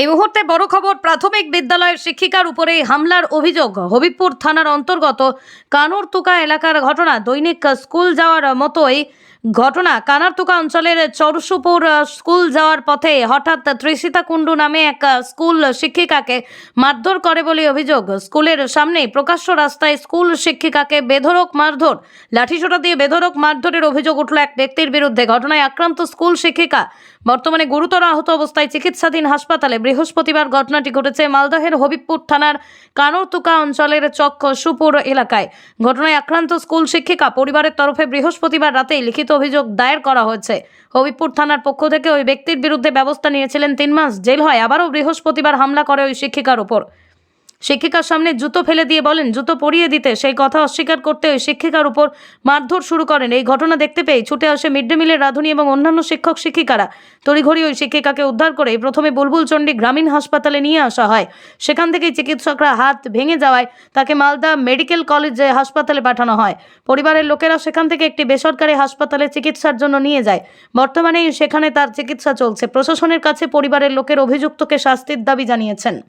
এই মুহূর্তে বড় খবর, প্রাথমিক বিদ্যালয়ের শিক্ষিকার উপরে হামলার অভিযোগ। হবিবপুর থানার অন্তর্গত কানুরতুকা এলাকার ঘটনা, দৈনিক স্কুল যাওয়ার মতোই ঘটনা। কানারতুকা অঞ্চলের চরসুপুর স্কুল যাওয়ার পথে হঠাৎ ত্রিশিতা কুণ্ডু নামে এক স্কুল শিক্ষিকাকে মারধর করে বলে অভিযোগ। স্কুলের সামনেই প্রকাশ্য রাস্তায় স্কুল শিক্ষিকাকে বেধরক মারধর, লাঠিসোটা দিয়ে বেধরক মারধরের অভিযোগ উঠল এক ব্যক্তির বিরুদ্ধে। ঘটনায় আক্রান্ত স্কুল শিক্ষিকা বর্তমানে গুরুতর আহত অবস্থায় চিকিৎসাধীন হাসপাতালে বৃহস্পতিবার ঘটনাটি ঘটেছে মালদহের হবিবপুর থানার কানরতুকা অঞ্চলের চক্ক সুপুর এলাকায়। ঘটনায় আক্রান্ত স্কুল শিক্ষিকা পরিবারের তরফে বৃহস্পতিবার রাতেই লিখিত অভিযোগ দায়ের করা হয়েছে। হবিবপুর থানার পক্ষ থেকে ওই ব্যক্তির বিরুদ্ধে ব্যবস্থা নিয়েছিলেন তিন মাস জেল হয়। আবারও বৃহস্পতিবার হামলা করে ওই শিক্ষিকার উপর। শিক্ষিকার সামনে জুতো ফেলে দিয়ে বলেন, জুতো পরিয়ে দিতে। সেই কথা অস্বীকার করতে ওই শিক্ষিকার উপর মারধর শুরু করেন। এই ঘটনা দেখতে পেয়ে ছুটে আসে মিড ডে মিলের রাঁধুনি এবং অন্যান্য শিক্ষক শিক্ষিকারা। তড়িঘড়ি ওই শিক্ষিকাকে উদ্ধার করে প্রথমে বুলবুল চণ্ডী গ্রামীণ হাসপাতালে নিয়ে আসা হয়। সেখান থেকেই চিকিৎসকরা হাত ভেঙে যাওয়ায় তাকে মালদা মেডিকেল কলেজে হাসপাতালে পাঠানো হয়। পরিবারের লোকেরা সেখান থেকে একটি বেসরকারি হাসপাতালে চিকিৎসার জন্য নিয়ে যায়। বর্তমানে সেখানে তার চিকিৎসা চলছে। প্রশাসনের কাছে পরিবারের লোকের অভিযুক্তকে শাস্তির দাবি জানিয়েছেন।